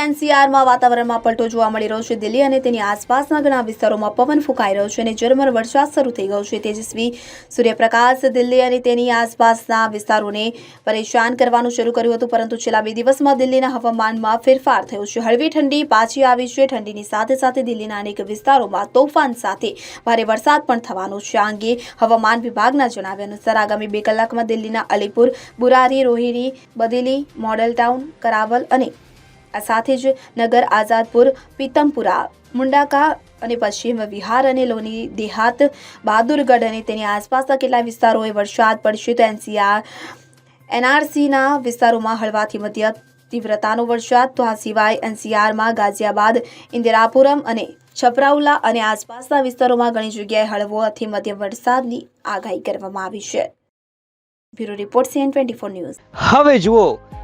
એનસીઆરમાં વાતાવરણમાં પલટો જોવા મળી રહ્યો છે. દિલ્હી અને તેની આસપાસના ઘણા વિસ્તારોમાં પવન ફૂંકાઈ રહ્યો છે અને ઝરમર વરસાદ શરૂ થઈ ગયો છે. તેજસ્વી સૂર્યપ્રકાશ દિલ્હી અને તેની આસપાસના વિસ્તારોને પરેશાન કરવાનું શરૂ કર્યું હતું, પરંતુ છેલ્લા બે દિવસમાં દિલ્હીના હવામાનમાં ફેરફાર થયો છે. હળવી ઠંડી પાછી આવી છે. ઠંડીની સાથે સાથે દિલ્હીના અનેક વિસ્તારોમાં તોફાન સાથે ભારે વરસાદ પણ થવાનો છે. આ અંગે હવામાન વિભાગના જણાવ્યા અનુસાર આગામી બે કલાકમાં દિલ્હીના અલીપુર, બુરારી, રોહિણી, બદેલી, મોડલ ટાઉન, કરાવલ અને આ સાથે જ નગર આઝાદપુર પીતમપુરા મુંડાકા અને પશ્ચિમ વિહાર અને લોની દેહાત, બહાદુરગઢ અને તેની આસપાસના કેટલા વિસ્તારોએ વરસાદ પડશે તો એનસીઆર, એનઆરસીના વિસ્તારોમાં હળવાથી મધ્ય તીવ્રતાનો વરસાદ. તો આ સિવાય એનસીઆરમાં ગાઝિયાબાદ, ઇન્દિરાપુરમ અને છપરાઉલા અને આસપાસના વિસ્તારોમાં ઘણી જગ્યાએ હળવો અથી મધ્યમ વરસાદની આગાહી કરવામાં આવી છે. Bureau report CN twenty news. હવે જુઓ